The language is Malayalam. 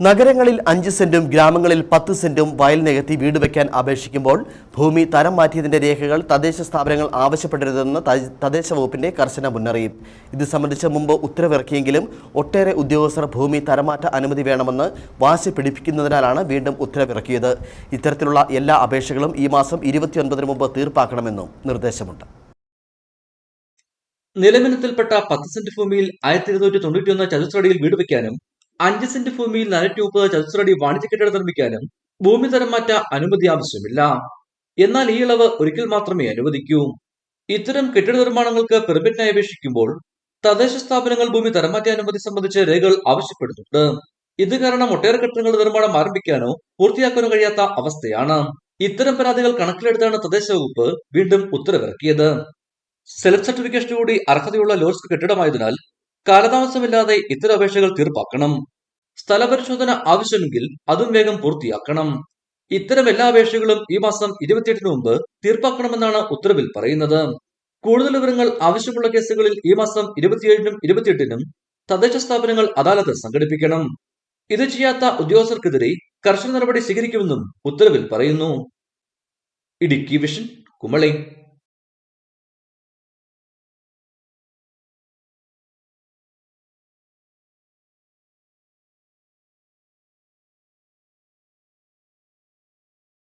നഗരങ്ങളിൽ അഞ്ച് സെന്റും ഗ്രാമങ്ങളിൽ പത്ത് സെന്റും വയൽ നികത്തി വീട് വയ്ക്കാൻ അപേക്ഷിക്കുമ്പോൾ ഭൂമി തരം മാറ്റിയതിന്റെ രേഖകൾ തദ്ദേശ സ്ഥാപനങ്ങൾ ആവശ്യപ്പെടരുതെന്ന് തദ്ദേശ വകുപ്പിന്റെ കർശന മുന്നറിയിപ്പ്. ഇത് സംബന്ധിച്ച് മുമ്പ് ഉത്തരവിറക്കിയെങ്കിലും ഒട്ടേറെ ഉദ്യോഗസ്ഥർ ഭൂമി തരംമാറ്റ അനുമതി വേണമെന്ന് വാശി പിടിപ്പിക്കുന്നതിനാലാണ് വീണ്ടും ഉത്തരവിറക്കിയത്. ഇത്തരത്തിലുള്ള എല്ലാ അപേക്ഷകളും ഈ മാസം ഇരുപത്തിയൊൻപതിന് മുമ്പ് തീർപ്പാക്കണമെന്നും നിർദ്ദേശമുണ്ട്. നിലമിനത്തിൽപ്പെട്ട പത്ത് സെന്റ് ഭൂമിയിൽ ആയിരത്തി ഇരുന്നൂറ്റി തൊണ്ണൂറ്റിയൊന്ന് ചതുശ്രടിയിൽ വീട് വയ്ക്കാനും അഞ്ച് സെന്റ് ഭൂമിയിൽ നാനൂറ്റി മുപ്പത് ചതുശ്രടി വാണിജ്യ കെട്ടിടം നിർമ്മിക്കാനും ഭൂമി തരം മാറ്റ അനുമതി ആവശ്യമില്ല. എന്നാൽ ഈ ഇളവ് ഒരിക്കൽ മാത്രമേ അനുവദിക്കൂ. ഇത്തരം കെട്ടിട നിർമ്മാണങ്ങൾക്ക് പെർമിറ്റിനായി അപേക്ഷിക്കുമ്പോൾ തദ്ദേശ സ്ഥാപനങ്ങൾ ഭൂമി തരംമാറ്റ അനുമതി സംബന്ധിച്ച് രേഖകൾ ആവശ്യപ്പെടുന്നുണ്ട്. ഇത് കാരണം ഒട്ടേറെ കെട്ടിടങ്ങളുടെ നിർമ്മാണം ആരംഭിക്കാനോ പൂർത്തിയാക്കാനോ കഴിയാത്ത അവസ്ഥയാണ്. ഇത്തരം പരാതികൾ കണക്കിലെടുത്താണ് തദ്ദേശ വകുപ്പ് വീണ്ടും ഉത്തരവിറക്കിയത്. സെലക്ട് സർട്ടിഫിക്കേഷൻ കൂടി അർഹതയുള്ള ലോഡ്സ് കെട്ടിടമായതിനാൽ കാലതാമസമില്ലാതെ ഇത്തരം അപേക്ഷകൾ തീർപ്പാക്കണം. സ്ഥലപരിശോധന ആവശ്യമെങ്കിൽ അതും വേഗം പൂർത്തിയാക്കണം. ഇത്തരം എല്ലാ അപേക്ഷകളും ഈ മാസം ഇരുപത്തിയെട്ടിന് മുമ്പ് തീർപ്പാക്കണമെന്നാണ് ഉത്തരവിൽ പറയുന്നത്. കൂടുതൽ വിവരങ്ങൾ ആവശ്യമുള്ള കേസുകളിൽ ഈ മാസം ഇരുപത്തിയേഴിനും ഇരുപത്തിയെട്ടിനും തദ്ദേശ സ്ഥാപനങ്ങൾ അദാലത്ത് സംഘടിപ്പിക്കണം. ഇത് ചെയ്യാത്ത ഉദ്യോഗസ്ഥർക്കെതിരെ കർശന നടപടി സ്വീകരിക്കുമെന്നും ഉത്തരവിൽ പറയുന്നു. ഇടുക്കി വിഷൻ കുമളി.